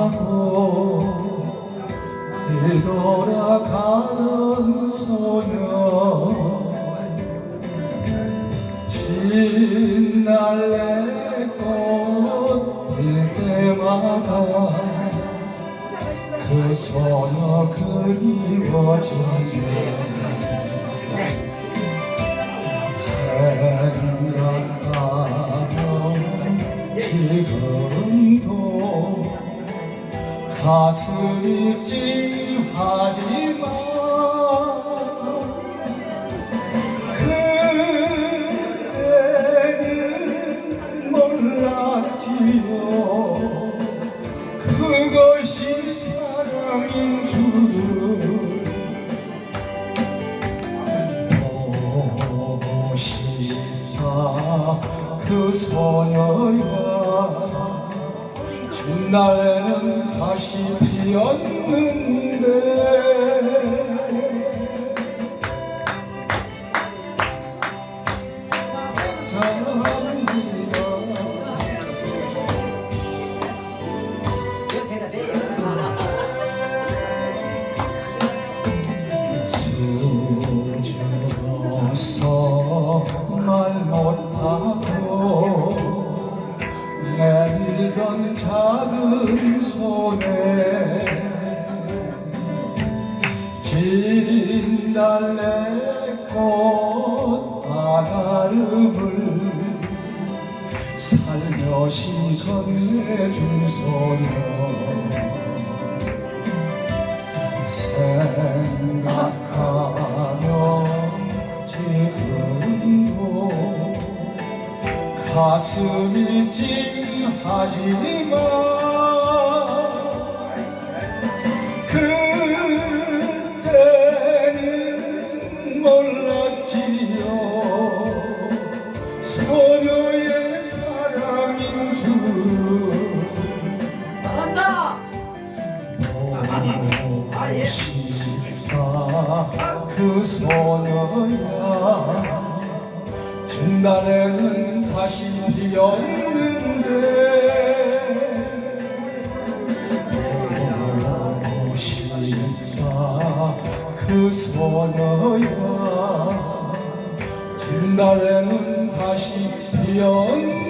사고 뒤돌아가는 소녀 진날래 꽃필 때마다 그 소녀 그리워지네. 생각하면 지금도 가슴이 찡하지만 그때는 몰랐지요 그것이 사랑인 줄을 보고 싶다 그 소녀야 진날에는 다시 피었는데. 사랑합니다. 수줍어서 작은 손에 진달래 꽃 하나름을 살며시 건네준 소녀 생각하면 지금도 가슴이 찡 하지만 그때는 몰랐지요. 소녀의 사랑인 줄. 잘한다. 보고 싶다. 그 소녀야 진달에는 다시 피었는데 보고 싶다 그 소녀야. 진달에는 다시 피었는데